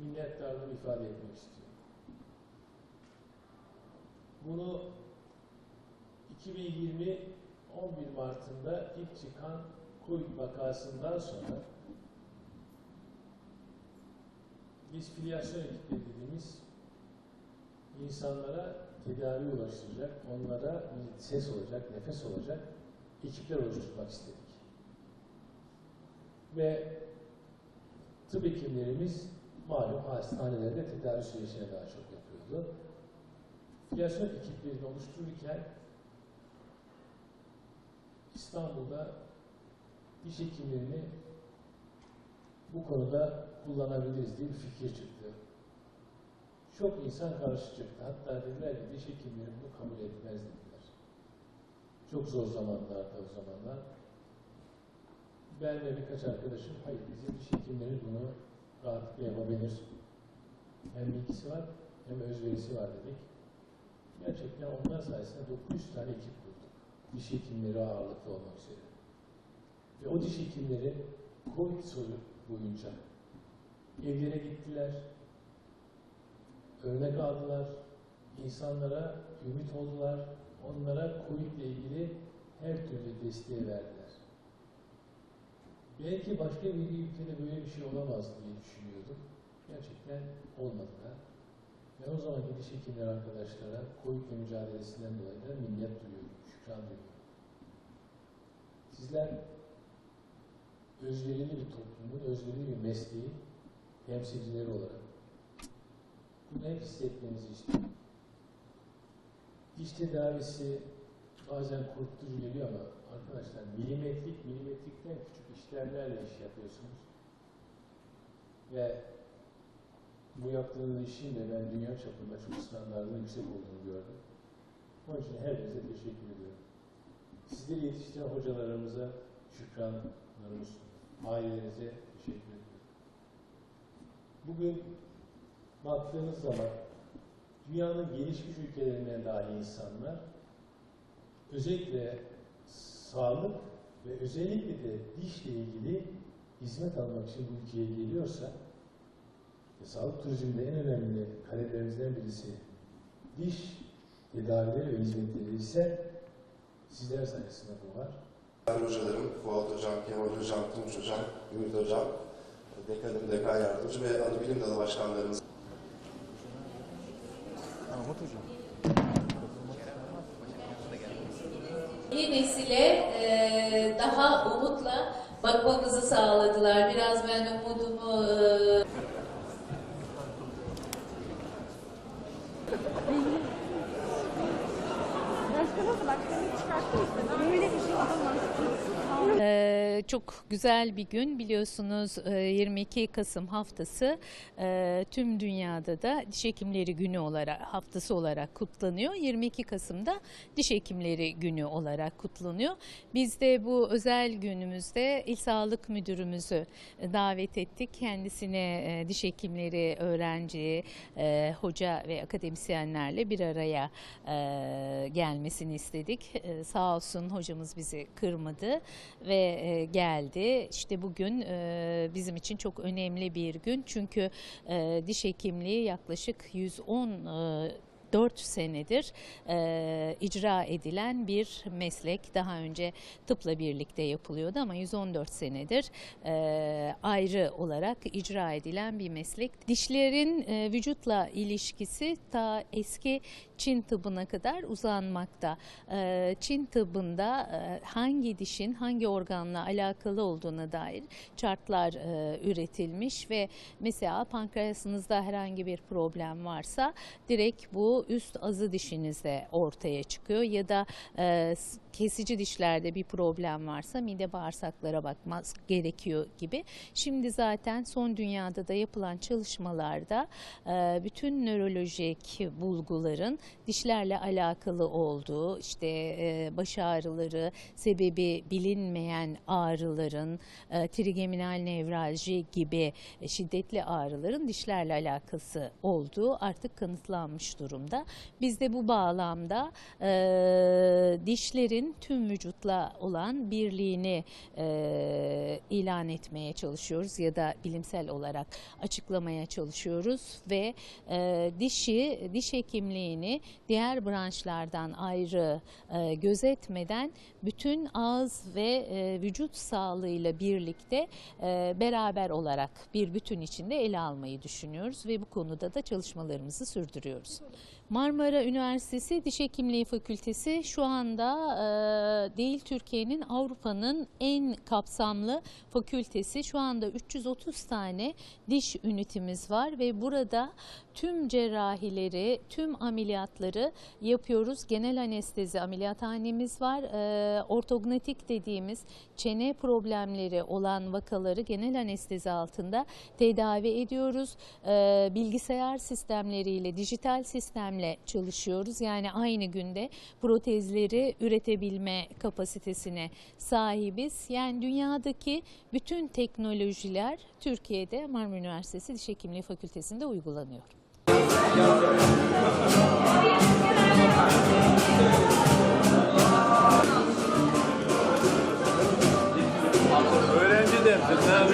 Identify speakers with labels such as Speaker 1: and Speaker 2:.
Speaker 1: minnettarlığımı ifade etmek istiyorum. Bunu 2020 11 Mart'ında ilk çıkan Covid vakasından sonra biz filyasyon ekipleri dediğimiz insanlara tedavi ulaştıracak, onlara bir ses olacak, nefes olacak ekipler oluşturmak istedik. Ve tıp hekimlerimiz malum hastanelerde tedavi sürecine daha çok yapıyordu. Filyasyon ekiplerini oluştururken İstanbul'da diş hekimlerini bu konuda kullanabiliriz diye bir fikir çıktı. Çok insan karşı çıktı. Hatta dediler ki diş hekimleri bunu kabul etmez dediler. Çok zor zamanlarda o zamanlar. Ben ve birkaç arkadaşım hayır bizim diş hekimleri bunu rahatlıkla yapabilir. Hem bilgisi var hem özverisi var dedik. Gerçekten onlar sayesinde 900 tane ekip kurduk. Diş hekimleri ağırlıklı olmak üzere. Ve o diş hekimleri Covid soru boyunca evlere gittiler, örnek aldılar, insanlara ümit oldular, onlara Covid ile ilgili her türlü desteği verdiler. Belki başka bir ülkede böyle bir şey olamaz diye düşünüyordum. Gerçekten olmadı da. Ben o zamanki diş hekimleri arkadaşlara Covid mücadelesinden dolayı da minnet duyuyorum, şükran duyuyorum. Sizler özverili bir toplumun, özverili bir mesleğin temsilcileri olarak bunu hep hissetmenizi istiyorum. Diş tedavisi bazen korkutucu geliyor ama arkadaşlar milimetrik milimetrikten küçük işlemlerle iş yapıyorsunuz. Ve bu yaptığınız işin de ben dünya çapında çok standartının yüksek olduğunu gördüm. Onun için herkese teşekkür ediyorum. Sizleri yetiştiren hocalarımıza şükranlarımız. Ailelerinize teşekkür ediyorum. Bugün baktığınız zaman dünyanın gelişmiş ülkelerinden dahi insanlar özellikle sağlık ve özellikle de dişle ilgili hizmet almak için bu ülkeye geliyorsa ve sağlık turizminde en önemli kalelerimizden birisi diş tedavileri ve hizmetleri ise sizler sayesinde bu var.
Speaker 2: Değerli hocalarım, Fuat Hocam, Kemal Hocam, Tunç Hocam, Ümit Hocam, dekanım, dekan yardımcı ve ana bilim dalı başkanlarımız.
Speaker 3: Mahmut Hocam.
Speaker 4: Yeni nesile e, daha umutla bakmamızı sağladılar. Biraz ben umudumu e,
Speaker 5: Başkanım kulaklarını çıkarttı işte. Böyle bir şey olamaz.
Speaker 6: Ee, çok güzel bir gün biliyorsunuz e, 22 Kasım haftası e, tüm dünyada da diş hekimleri günü olarak haftası olarak kutlanıyor. 22 Kasım'da diş hekimleri günü olarak kutlanıyor. Biz de bu özel günümüzde İl Sağlık Müdürümüzü davet ettik. Kendisine e, diş hekimleri, öğrenci, e, hoca ve akademisyenlerle bir araya e, gelmesini istedik. E, sağ olsun hocamız bizi kırmadı ve e, geldi. İşte bugün e, bizim için çok önemli bir gün çünkü e, diş hekimliği yaklaşık 110 e, 4 senedir e, icra edilen bir meslek. Daha önce tıpla birlikte yapılıyordu ama 114 senedir e, ayrı olarak icra edilen bir meslek. Dişlerin e, vücutla ilişkisi ta eski Çin tıbbına kadar uzanmakta. E, Çin tıbbında e, hangi dişin hangi organla alakalı olduğuna dair chartlar e, üretilmiş ve mesela pankreasınızda herhangi bir problem varsa direkt bu üst azı dişinizde ortaya çıkıyor ya da e, kesici dişlerde bir problem varsa mide bağırsaklara bakmaz gerekiyor gibi. Şimdi zaten son dünyada da yapılan çalışmalarda e, bütün nörolojik bulguların dişlerle alakalı olduğu, işte e, baş ağrıları, sebebi bilinmeyen ağrıların, e, trigeminal nevralji gibi şiddetli ağrıların dişlerle alakası olduğu artık kanıtlanmış durumda. Biz de bu bağlamda dişlerin kişinin tüm vücutla olan birliğini e, ilan etmeye çalışıyoruz ya da bilimsel olarak açıklamaya çalışıyoruz ve e, dişi diş hekimliğini diğer branşlardan ayrı e, gözetmeden bütün ağız ve e, vücut sağlığıyla birlikte e, beraber olarak bir bütün içinde ele almayı düşünüyoruz ve bu konuda da çalışmalarımızı sürdürüyoruz. Marmara Üniversitesi Diş Hekimliği Fakültesi şu anda e, değil Türkiye'nin Avrupa'nın en kapsamlı fakültesi. Şu anda 330 tane diş ünitimiz var ve burada tüm cerrahileri, tüm ameliyatları yapıyoruz. Genel anestezi ameliyathanemiz var. E, ortognatik dediğimiz çene problemleri olan vakaları genel anestezi altında tedavi ediyoruz. E, bilgisayar sistemleriyle, dijital sistemle çalışıyoruz. Yani aynı günde protezleri üretebilme kapasitesine sahibiz. Yani dünyadaki bütün teknolojiler Türkiye'de Marmara Üniversitesi Diş Hekimliği Fakültesi'nde uygulanıyor. Öğrenci dersin abi.